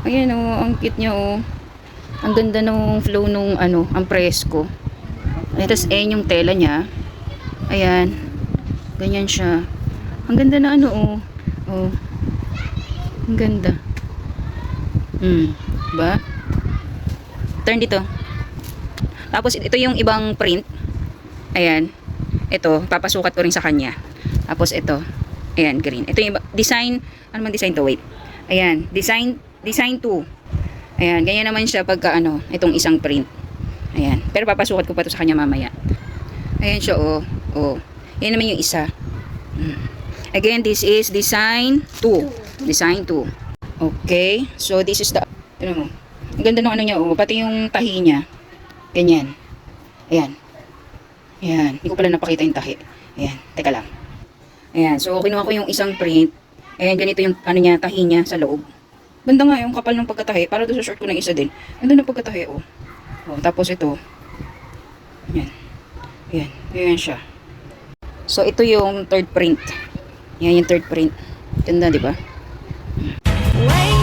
Ayan oh, ang cute niya oh. Ang ganda ng flow nung ano, ang presko. Ayan, tapos ayan yung tela niya. Ayan. Ganyan siya. Ang ganda na ano oh. Oh. Ang ganda. Hmm. Diba? Turn dito. Tapos ito yung ibang print. Ayan. Ito, papasukat ko rin sa kanya. Tapos ito. Ayan, green. Ito yung iba- design. Ano man design to? Wait. Ayan. Design, design 2. Ayan. Ganyan naman siya pagka ano, itong isang print. Ayan. Pero papasukat ko pa to sa kanya mamaya. Ayan siya, oh. Oh. Yan naman yung isa. Hmm. Again, this is design 2. Design 2. Okay. So, this is the... Ano mo? Ang ganda ng ano niya, oh. Pati yung tahi niya. Ganyan. Ayan. Ayan. Hindi ko pala napakita yung tahi. Ayan. Teka lang. Ayan. So, kinuha ko yung isang print. Ayan, ganito yung ano niya, tahi niya sa loob. Ganda nga yung kapal ng pagkatahi. Para doon sa short ko ng isa din. Ganda ng pagkatahi, oh. oh tapos ito. Ayan. Ayan. Ayan siya. So, ito yung third print. Yan yung third print. Ganda, di ba? Wait